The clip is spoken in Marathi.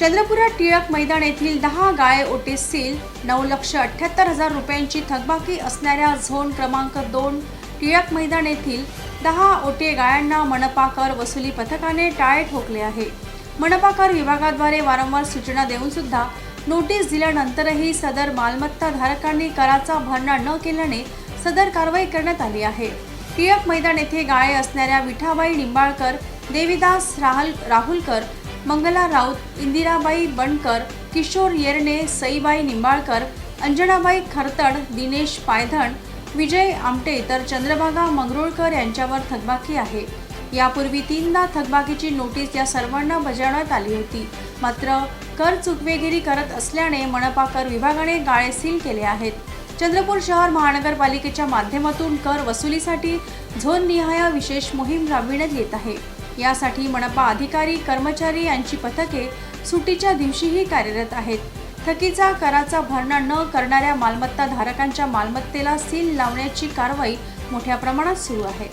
चंद्रपुरात टिळक मैदान येथील दहा गाळे ओटे सील नऊ लक्ष अठ्ठ्याहत्तर हजार रुपयांची थकबाकी असणाऱ्या झोन क्रमांक दोन टिळक मैदान येथील दहा ओटे गाळ्यांना मनपा कर वसुली पथकाने टाळे ठोकले आहे. मनपा कर विभागाद्वारे वारंवार सूचना देऊन सुद्धा नोटीस दिल्यानंतरही सदर मालमत्ता धारकांनी कराचा भरणा न केल्याने सदर कारवाई करण्यात आली आहे. टिळक मैदान येथे गाळे असणाऱ्या विठाबाई निंबाळकर देविदास राहल राहुलकर मंगला राऊत इंदिराबाई बनकर किशोर येरणे सईबाई निंबाळकर अंजनाबाई खरतड दिनेश पायधण विजय आमटे तर चंद्रभागा मंगरुळकर यांच्यावर थकबाकी आहे. यापूर्वी तीनदा थकबाकीची नोटीस या सर्वांना बजावण्यात आली होती. मात्र कर चुकवेगिरी करत असल्याने मनपा कर विभागाने गाळे सील केले आहेत. चंद्रपूर शहर महानगरपालिकेच्या माध्यमातून कर वसुलीसाठी झोननिहाय विशेष मोहीम राबविण्यात येत आहे. यासाठी मनपा अधिकारी कर्मचारी यांची पथके सुटीच्या दिवशीही कार्यरत आहेत. थकीचा कराचा भरणा न करणाऱ्या मालमत्ता धारकांच्या मालमत्तेला सील लावण्याची कारवाई मोठ्या प्रमाणात सुरू आहे.